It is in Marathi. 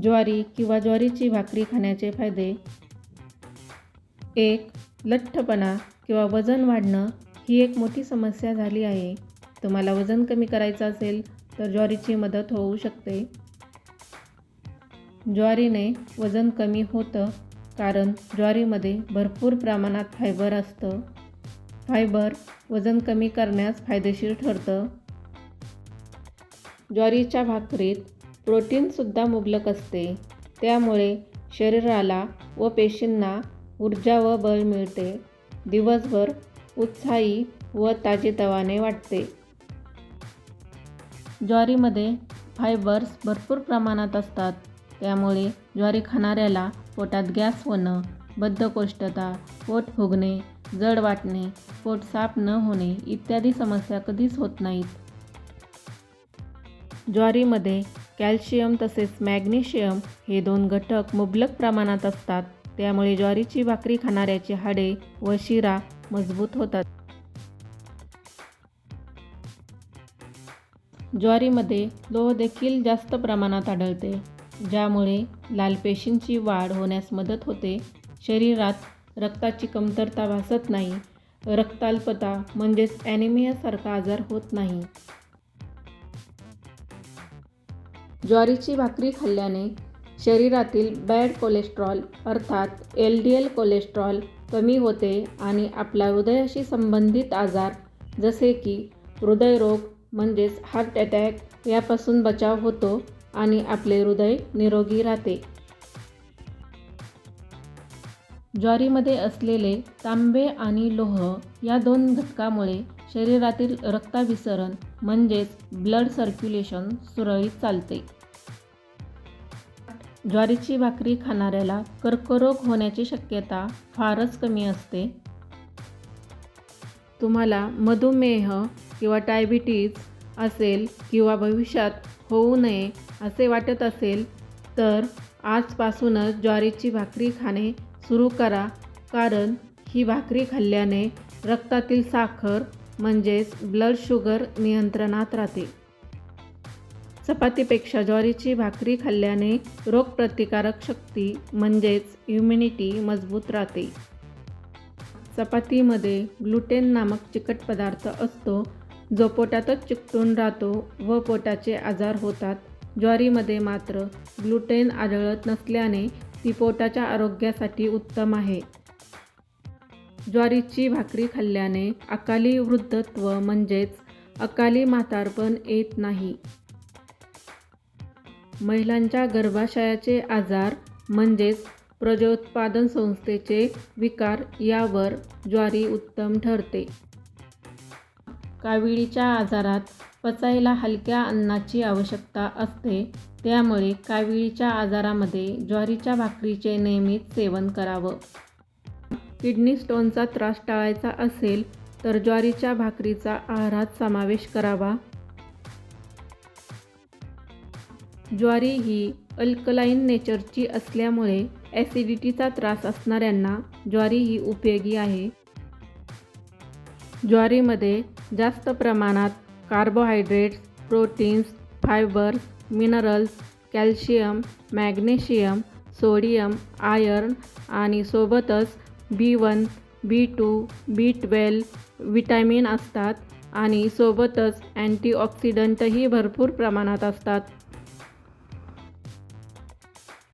ज्वारी किंवा ज्वारीची भाकरी खाण्याचे फायदे. एक लठ्ठपणा किंवा वजन वाढणं ही एक मोठी समस्या झाली आहे. तुम्हाला वजन कमी करायचं असेल तर ज्वारीची मदत होऊ शकते. ज्वारीने वजन कमी होतं कारण ज्वारीमध्ये भरपूर प्रमाणात फायबर असतं. फायबर वजन कमी करण्यास फायदेशीर ठरतं. ज्वारीच्या भाकरीत प्रोटीनसुद्धा मुबलक असते. त्यामुळे शरीराला व पेशींना ऊर्जा व बळ मिळते. दिवसभर उत्साही व ताजेतवाने वाटते. ज्वारीमध्ये फायबर्स भरपूर प्रमाणात असतात. त्यामुळे ज्वारी खाणाऱ्याला पोटात गॅस होणं बद्धकोष्ठता पोट फुगणे जड वाटणे पोट साफ न होणे इत्यादी समस्या कधीच होत नाहीत. ज्वारीमध्ये कॅल्शियम तसेच मॅग्नेशियम हे दोन घटक मुबलक प्रमाणात असतात. त्यामुळे ज्वारीची भाकरी खाणाऱ्याची हाडे व शिरा मजबूत होतात. ज्वारीमध्ये लोह देखील जास्त प्रमाणात आढळते ज्यामुळे लाल पेशींची वाढ होण्यास मदत होते. शरीरात रक्ताची कमतरता भासत नाही. रक्ताल्पता म्हणजेच ॲनिमियासारखा आजार होत नाही. ज्वारीची भाकरी खाल्ल्याने शरीरातील बॅड कोलेस्ट्रॉल अर्थात एल डी एल कोलेस्ट्रॉल कमी होते आणि आपला हृदयाशी संबंधित आजार जसे की हृदयरोग म्हणजेच हार्ट अटॅक यापासून बचाव होतो आणि आपले हृदय निरोगी राहते. ज्वारीमध्ये असलेले तांबे आणि लोह या दोन घटकामुळे शरीरातील रक्ताभिसरण म्हणजेच ब्लड सर्क्युलेशन सुरळीत चालते. ज्वारीची भाकरी खाणाऱ्याला कर्करोग होण्याची शक्यता फारच कमी असते. तुम्हाला मधुमेह किंवा डायबिटीज असेल किंवा भविष्यात होऊ नये असे वाटत असेल तर आजपासूनच ज्वारीची भाकरी खाणे सुरू करा कारण ही भाकरी खाल्ल्याने रक्तातील साखर म्हणजेच ब्लड शुगर नियंत्रणात राहते. चपातीपेक्षा ज्वारीची भाकरी खाल्ल्याने रोगप्रतिकारक शक्ती म्हणजेच इम्युनिटी मजबूत राहते. चपातीमध्ये ग्लुटेन नामक चिकट पदार्थ असतो जो पोटातच चिकटून राहतो व पोटाचे आजार होतात. ज्वारीमध्ये मात्र ग्लुटेन आढळत नसल्याने ती पोटाच्या आरोग्यासाठी उत्तम आहे. ज्वारीची भाकरी खाल्ल्याने अकाली वृद्धत्व म्हणजेच अकाली म्हातारपण येत नाही. महिलांच्या गर्भाशयाचे आजार म्हणजेच प्रजोत्पादन संस्थेचे विकार यावर ज्वारी उत्तम ठरते. काविळीच्या आजारात पचायला हलक्या अन्नाची आवश्यकता असते. त्यामुळे काविळीच्या आजारामध्ये ज्वारीच्या भाकरीचे नियमित सेवन करावं. किडनी स्टोनचा त्रास टाळायचा असेल तर ज्वारीच्या भाकरीचा आहारात समावेश करावा. ज्वारी ही अल्कलाईन नेचरची असल्यामुळे ॲसिडिटीचा त्रास असणाऱ्यांना ज्वारी ही उपयोगी आहे. ज्वारीमध्ये जास्त प्रमाणात carbohydrates proteins fibres minerals calcium magnesium sodium iron आणि सोबतच B one B two B twelve vitamin असतात आणि सोबतच अँटीऑक्सिडंटही भरपूर प्रमाणात असतात.